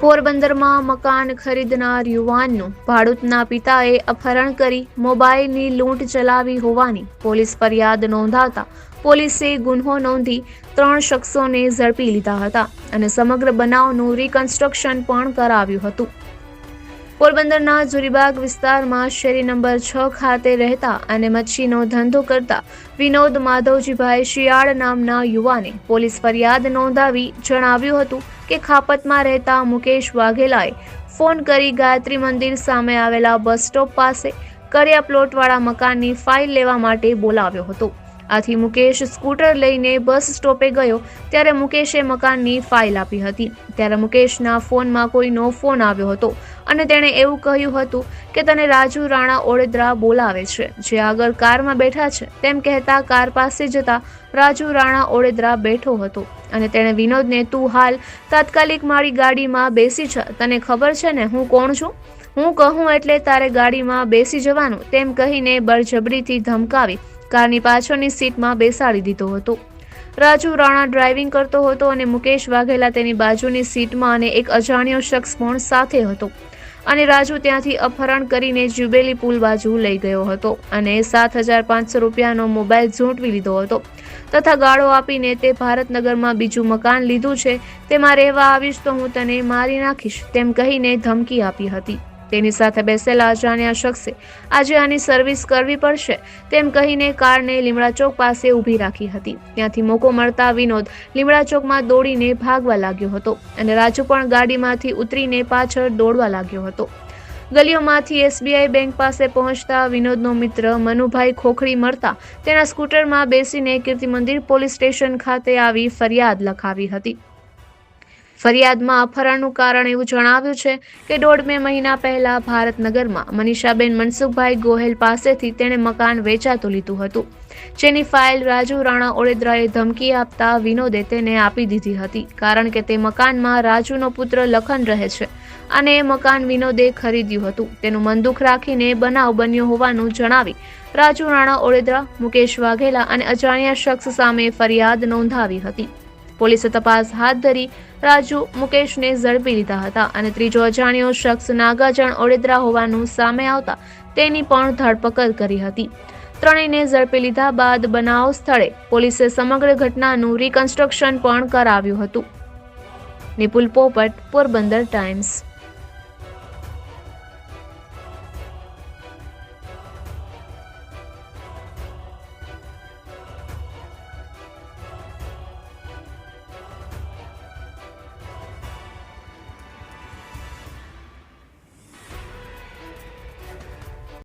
પોરબંદરમાં મકાન ખરીદનાર યુવાનનું ભાડૂતના પિતાએ અપહરણ કરી મોબાઈલની લૂંટ ચલાવી હોવાની પોલીસ ફરિયાદ નોંધાતા પોલીસે ગુન્હો નોંધી ત્રણ શખ્સોને ઝડપી લીધા હતા અને સમગ્ર બનાવનું રિકન્સ્ટ્રક્શન પણ કરાવ્યું હતું. પોરબંદરના જુરીબાગ વિસ્તારમાં શેરી નંબર છ ખાતે રહેતા અને મચ્છીનો ધંધો કરતા વિનોદ માધવજીભાઈ શિયાળ નામના યુવાને પોલીસ ફરિયાદ નોંધાવી જણાવ્યું હતું કે ખાપતમાં રહેતા મુકેશ વાઘેલાએ ફોન કરી ગાયત્રી મંદિર સામે આવેલા બસ સ્ટોપ પાસે કર્યા પ્લોટવાળા મકાનની ફાઇલ લેવા માટે બોલાવ્યો હતો. આથી મુકેશ સ્કૂટર લઈને બસ સ્ટોપે ગયો ત્યારે મુકેશે મકાનની ફાઇલ આપી હતી. ત્યારે મુકેશના ફોનમાં કોઈનો ફોન આવ્યો હતો. અને તેણે એવું કહ્યું હતું કે તને રાજુ રાણા ઓળેદરા બોલાવે છે. જે આગળ કારમાં બેઠા છે, તેમ કહેતા કાર પાસે જતા રાજુ રાણા ઓળેદરા બેઠો હતો અને તેણે વિનોદને, તું હાલ તાત્કાલિક મારી ગાડીમાં બેસી છે તને ખબર છે ને હું કોણ છું? હું કહું એટલે તારે ગાડીમાં બેસી જવાનું. તેમ કહીને બળજબરીથી ધમકાવી કારની પાછળની સીટમાં બેસાડી દીધો હતો. રાજુ રાણા ડ્રાઇવિંગ કરતો હતો અને મુકેશ વાઘેલા તેની બાજુની સીટમાં અને એક અજાણ્યો શખ્સ પણ સાથે હતો. અને રાજુ ત્યાંથી અપહરણ કરીને જુબેલી પુલ બાજુ લઈ ગયો હતો અને સાત હજાર પાંચસો રૂપિયાનો મોબાઈલ ઝૂંટવી લીધો હતો તથા ગાળો આપીને તે ભારતનગરમાં બીજું મકાન લીધું છે. તેમાં રહેવા આવીશ તો હું તને મારી નાખીશ, તેમ કહીને ધમકી આપી હતી. તેની સાથે બેસેલા અજાણ્યા શખ્સે આજે આની સર્વિસ કરવી પડશે તેમ કહીને કારને લીમડા ચોક પાસે ઊભી રાખી હતી. ત્યાંથી મોકો મળતા વિનોદ લીમડા ચોકમાં દોડીને ભાગવા લાગ્યો હતો અને રાજુ પણ ગાડીમાંથી ઉતરીને પાછળ દોડવા લાગ્યો હતો. ગલીઓમાંથી એસબીઆઈ બેંક પાસે પહોંચતા વિનોદનો મિત્ર મનુભાઈ ખોખડી મળતા તેના સ્કૂટરમાં બેસીને કીર્તિ મંદિર પોલીસ સ્ટેશન ખાતે આવી ફરિયાદ લખાવી હતી. ફરિયાદમાં અપહરણનું કારણ એવું જણાવ્યું છે કે દોઢ બે મહિના પહેલા ભારતનગરમાં મનીષાબેન મનસુખભાઈ ગોહેલ પાસેથી તેણે મકાન વેચાતું લીધું હતું. જેની ફાઇલ રાજુ રાણા ઓળેદરાએ ધમકી આપતા વિનોદે તેને આપી દીધી હતી, કારણ કે તે મકાનમાં રાજુનો પુત્ર લખન રહે છે અને એ મકાન વિનોદે ખરીદ્યું હતું. તેનું મનદુખ રાખીને બનાવ બન્યો હોવાનું જણાવી રાજુ રાણા ઓળેદરા, મુકેશ વાઘેલા અને અજાણ્યા શખ્સ સામે ફરિયાદ નોંધાવી હતી. પોલીસે તપાસ હાથ ધરી રાજુ મુકેશને ઝડપી લીધા હતા અને ત્રીજો અજાણ્યો શખ્સ નાગાજણ ઓડેદરા હોવાનું સામે આવતા તેની પણ ધરપકડ કરી હતી. ત્રણેયને ઝડપી લીધા બાદ બનાવ સ્થળે પોલીસે સમગ્ર ઘટનાનું રિકન્સ્ટ્રક્શન પણ કરાવ્યું હતું. નિપુલ પોપટ, પોરબંદર ટાઈમ્સ.